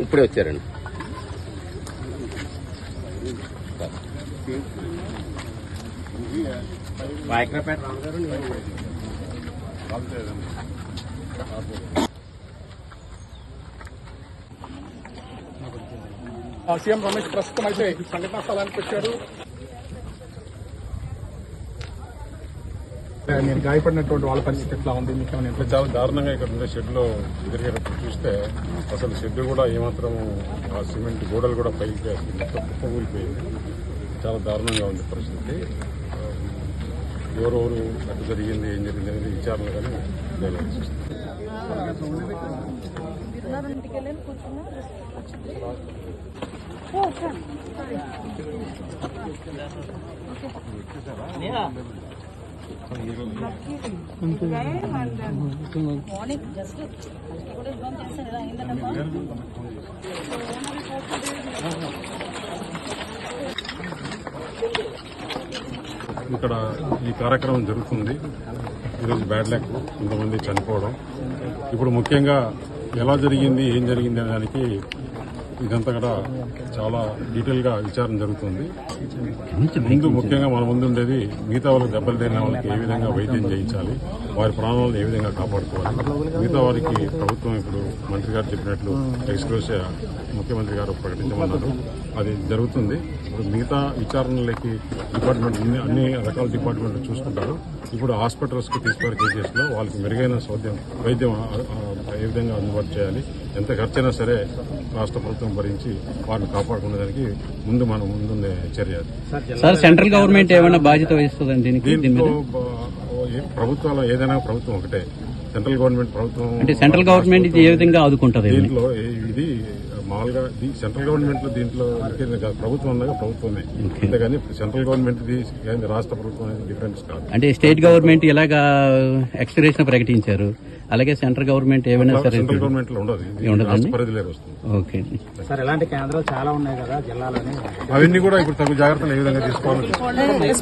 ఇప్పుడే వచ్చారండి. వాయక్రపేట రాము గారు సీఎం రమేష్ ప్రస్తుతం అయితే సంఘటనా స్థలానికి వచ్చారు. మీరు గాయపడినటువంటి వాళ్ళ పరిస్థితి ఎట్లా ఉంది? మీకు ఏమైనా అంటే చాలా దారుణంగా ఇక్కడ ఉండే షెడ్లో తిరిగేటప్పుడు చూస్తే అసలు షెడ్ కూడా ఏమాత్రం ఆ సిమెంట్ గోడలు కూడా పైకి అసలు మొత్తం కుప్పకూలిపోయింది. చాలా దారుణంగా ఉంది పరిస్థితి. ఎవరెవరు అటు జరిగింది ఏం జరిగింది అనేది విచారణ కానీ మార్నింగ్ జస్ట్ కూడా ఇబ్బంది ఎలా ఇక్కడ ఈ కార్యక్రమం జరుగుతుంది. ఈరోజు బ్యాడ్ లక్ కొంతమంది చనిపోవడం. ఇప్పుడు ముఖ్యంగా ఎలా జరిగింది ఏం జరిగింది అనే దానికి ఇదంతా కూడా చాలా డీటెయిల్గా విచారణ జరుగుతుంది. ముందు ముఖ్యంగా మన ముందు ఉండేది మిగతా వాళ్ళకి దెబ్బలు తగిలిన వాళ్ళకి ఏ విధంగా వైద్యం చేయించాలి వారి ప్రాణాలను ఏ విధంగా కాపాడుకోవాలి. మిగతా వారికి ప్రభుత్వం ఇప్పుడు మంత్రి గారు చెప్పినట్లు ఎక్స్క్లూసివ్ ముఖ్యమంత్రి గారు ప్రకటించమన్నారు అది జరుగుతుంది. ఇప్పుడు మిగతా విచారణలకి డిపార్ట్మెంట్ అన్ని రకాల డిపార్ట్మెంట్లు చూసుకుంటారు. ఇప్పుడు హాస్పిటల్స్కి తీసుకునే కేసెస్లో వాళ్ళకి మెరుగైన సౌద్యం వైద్యం ఏ విధంగా అందుబాటు చేయాలి ఎంత ఖర్చైనా సరే రాష్ట్ర ప్రభుత్వం భరించి వారిని కాపాడుకునేదానికి ముందు మనం ముందుండే చర్య. సార్ సెంట్రల్ గవర్నమెంట్ ఏమైనా బాధ్యత వహిస్తుందండి దీంట్లో ప్రభుత్వాలు ఏదైనా ప్రభుత్వం ఒకటే సెంట్రల్ గవర్నమెంట్ ప్రభుత్వం అంటే సెంట్రల్ గవర్నమెంట్ ఇది ఏ విధంగా ఆదుకుంటది? దీంట్లో ఇది మామూలుగా సెంట్రల్ గవర్నమెంట్లో దీంట్లో ప్రభుత్వం ఉండగా ప్రభుత్వమే అంతేగాని సెంట్రల్ గవర్నమెంట్ ది ఏంది రాష్ట్ర ప్రభుత్వం అనేది డిఫరెన్స్ కాదు. అంటే స్టేట్ గవర్నమెంట్ ఇలాగా ఎక్స్గ్రేషన్ ప్రకటించారు? అలాగే సెంట్రల్ గవర్నమెంట్ ఏమైనా సరే సెంట్రల్ గవర్నమెంట్లో ఉండదు. వస్తుంది. ఓకే. సార్ ఇలాంటి కేంద్రాలు చాలా ఉన్నాయి కదా జిల్లాలోని. అవన్నీ కూడా ఇప్పుడు తగు జాగ్రత్తలు ఏ విధంగా తీసుకోవాలి